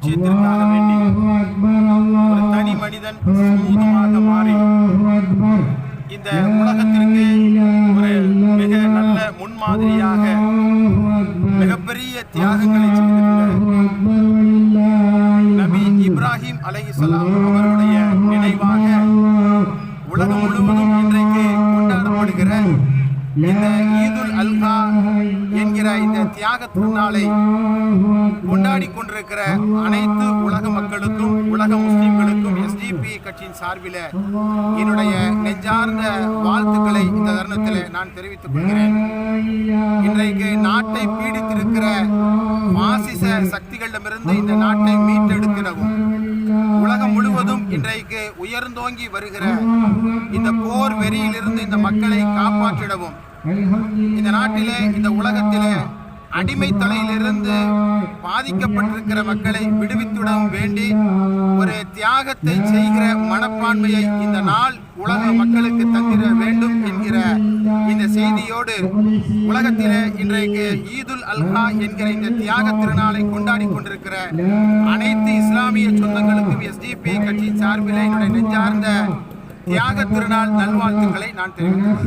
லட்சியத்திற்காக வேண்டி ஒரு தனி மனிதன் சமூகமாக மாறி இந்த உலகத்திற்கு ஒரு மிக நல்ல முன்மாதிரியாக மிகப்பெரிய தியாகங்களை நபி இப்ராஹிம் அலைஹிஸ்ஸலாம் அவருடைய நினைவாக உலகம் முழுவதும் இன்றைக்கு கொண்டாடப்படுகிற இந்த ஈதுல் அல்ஹா தியாக திருநாளை கொண்டாடி கொண்டிருக்கிற அனைத்து உலக மக்களுக்கும் உலக முஸ்லிம்களுக்கும் எஸ்டிபி கட்சியின் சார்பில் என்னுடைய நெஞ்சார்ந்த வாழ்த்துக்களை இந்த தருணத்தில் நான் தெரிவித்துக் கொள்கிறேன். இன்றைக்கு நாட்டை பீடித்திருக்கிற பாசிச சக்திகளிடமிருந்து இந்த நாட்டை மீட்டெடுத்திடவும் உலகம் முழுவதும் இன்றைக்கு உயர்ந்தோங்கி வருகிற இந்த போர் வெறியிலிருந்து இந்த மக்களை காப்பாற்றிடவும் இந்த நாட்டிலே இந்த உலகத்திலே அடிமை தலையிலிருந்து பாதிக்கப்பட்டிருக்கிற மக்களை விடுவித்துடன் வேண்டி ஒரு தியாகத்தை செய்கிற மனப்பான்மையை இந்த நாள் உலக மக்களுக்கு தந்திர வேண்டும் என்கிற இந்த செய்தியோடு உலகத்திலே இன்றைக்கு ஈதுல் அல்ஹா என்கிற இந்த தியாக திருநாளை கொண்டாடி கொண்டிருக்கிற அனைத்து இஸ்லாமிய சொந்தங்களுக்கும் எஸ்டிபி கட்சி சார்பில் என்னுடைய நெஞ்சார்ந்த தியாக திருநாள் நல்வாழ்த்துக்களை நான் தெரிவித்துக்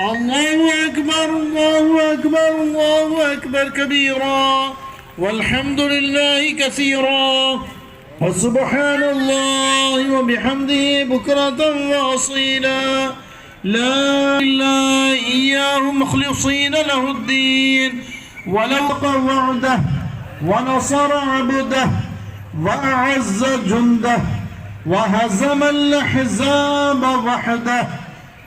الله أكبر الله أكبر الله أكبر كبيرا. والحمد لله كثيرا. وسبحان الله وبحمده بكرة وأصيلا. لا إله إياه مخلصين له الدين. ولو وعده ونصر عبده وأعز جنده وهزم الأحزاب وحده